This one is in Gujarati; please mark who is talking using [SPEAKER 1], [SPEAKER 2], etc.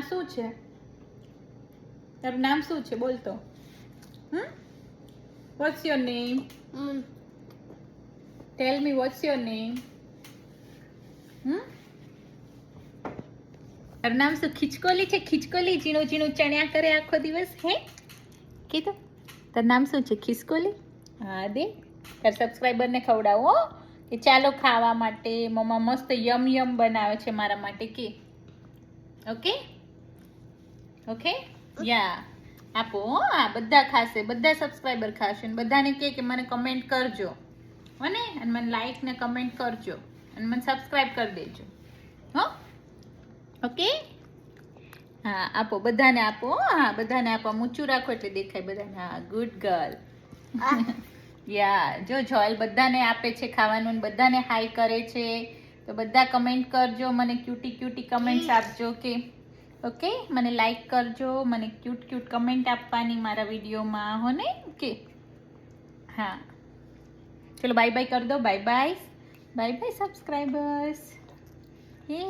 [SPEAKER 1] નામ શું છે? તારું નામ શું છે? હમ? What's your name. Tell me what's your name hmm? તારું નામ શું? ખિચકોલી છે? ખિચકોલી ઝીણું ઝીણું ચણ્યા કરે આખો દિવસ હે? કીધું? તારું નામ શું છે? ખિસકોલી? હા દે. તાર સબસ્ક્રાઈબરને ખવડાવો કે ચાલો ખાવા માટે. મમ્મા મસ્ત યમ યમ બનાવે છે મારા માટે કે. ઓકે ઓકે યા આપો હો આ બધા ખાશે બધા સબસ્ક્રાઈબર ખાશે અને બધાને કહે કે મને કમેન્ટ કરજો. હો અને મને લાઈક ને કમેન્ટ કરજો. અને મને સબસ્ક્રાઈબ કરી દેજો. હો? ઓકે હા આપો બધાને આપો હો. હા બધાને આપો. ઊંચું રાખો એટલે દેખાય બધાને. હા ગુડ ગર્લ યા જો જોયલ બધાને આપે છે ખાવાનું અને બધાને હાઈ કરે છે. તો બધા કમેન્ટ કરજો મને ક્યુટી ક્યુટી કમેન્ટ્સ આપજો કે ઓકે? મને લાઈક કરજો, મને ક્યુટ ક્યુટ કમેન્ટ આપવાની મારા વિડીયોમાં, હો ને? કે? હા. ચલો બાય બાય કરી દો. Bye bye bye bye subscribers હે